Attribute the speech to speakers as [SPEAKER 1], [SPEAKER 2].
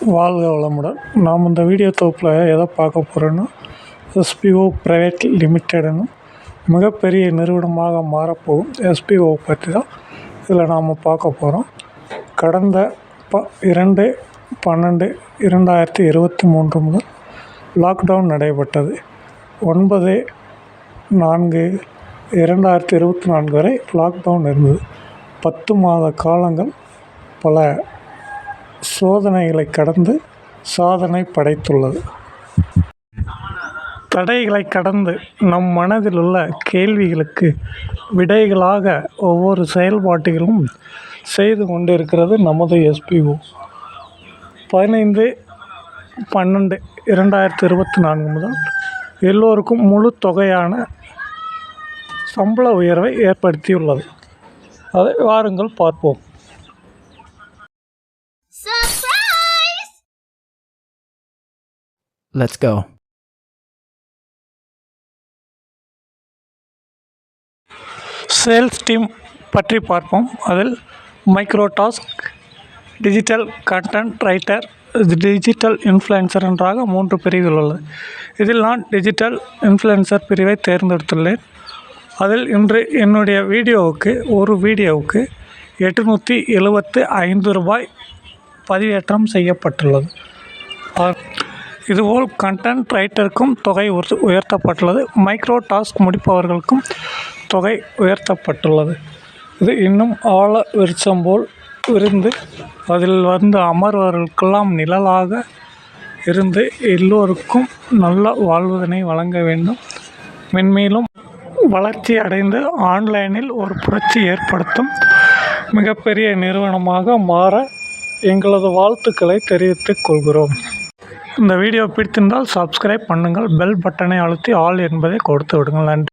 [SPEAKER 1] வாழ்க வளமுடன். நாம் இந்த வீடியோ தொகுப்பில் எதை பார்க்க போகிறோன்னா எஸ்பிஓ ப்ரைவேட் லிமிடெட்னு மிகப்பெரிய நிறுவனமாக மாறப்போகும் எஸ்பிஓ பற்றி தான் இதில் நாம் பார்க்க போகிறோம் கடந்த ப இரண்டு பன்னெண்டு இரண்டாயிரத்தி இருபத்தி மூன்று முதல் லாக்டவுன் நடைபெற்றது. ஒன்பது நான்கு இரண்டாயிரத்தி இருபத்தி நான்கு வரை லாக்டவுன் இருந்தது. பத்து மாத காலங்கள் பல சோதனைகளை கடந்து சாதனை படைத்துள்ளது. தடைகளை கடந்து நம் மனதில் உள்ள கேள்விகளுக்கு விடைகளாக ஒவ்வொரு செயல்பாட்டுகளும் செய்து கொண்டிருக்கிறது நமது எஸ்பிஓ பதினைந்து பன்னெண்டு இரண்டாயிரத்தி இருபத்தி நான்கு முதல் எல்லோருக்கும் முழு தொகையான சம்பள உயர்வை ஏற்படுத்தியுள்ளது. அதை வாருங்கள் பார்ப்போம்.
[SPEAKER 2] Let's go.
[SPEAKER 1] சேல்ஸ் டீம் பற்றி பார்ப்போம். அதில் micro task digital content writer digital influencer என்றாக மூன்று பிரிவுகள் உள்ளது. இதில் நான் டிஜிட்டல் இன்ஃப்ளூயன்சர் பிரிவை தேர்ந்தெடுத்துள்ளேன். அதில் இன்று என்னுடைய வீடியோவுக்கு ஒரு வீடியோவுக்கு எட்டுநூற்றி எழுபத்து ஐந்து ரூபாய் பதிவேற்றம் செய்யப்பட்டுள்ளது. இதுபோல் கண்டென்ட் ரைட்டருக்கும் தொகை உயர்த்தப்பட்டுள்ளது. மைக்ரோ டாஸ்க் முடிப்பவர்களுக்கும் தொகை உயர்த்தப்பட்டுள்ளது. இது இன்னும் ஆழ விருச்சம் போல் இருந்து அதில் வந்து அமர்வர்களுக்கெல்லாம் நிழலாக இருந்து எல்லோருக்கும் நல்ல வாழ்வதனை வழங்க வேண்டும். மென்மேலும் வளர்ச்சி அடைந்து ஆன்லைனில் ஒரு புரட்சி ஏற்படுத்தும் மிகப்பெரிய நிறுவனமாக மாற எங்களது வாழ்த்துக்களை தெரிவித்துக் கொள்கிறோம். இந்த வீடியோ பிடித்திருந்தால் சப்ஸ்கிரைப் பண்ணுங்கள் பெல் பட்டனை அழுத்தி ஆல் என்பதை கொடுத்து விடுங்கள். நன்றி.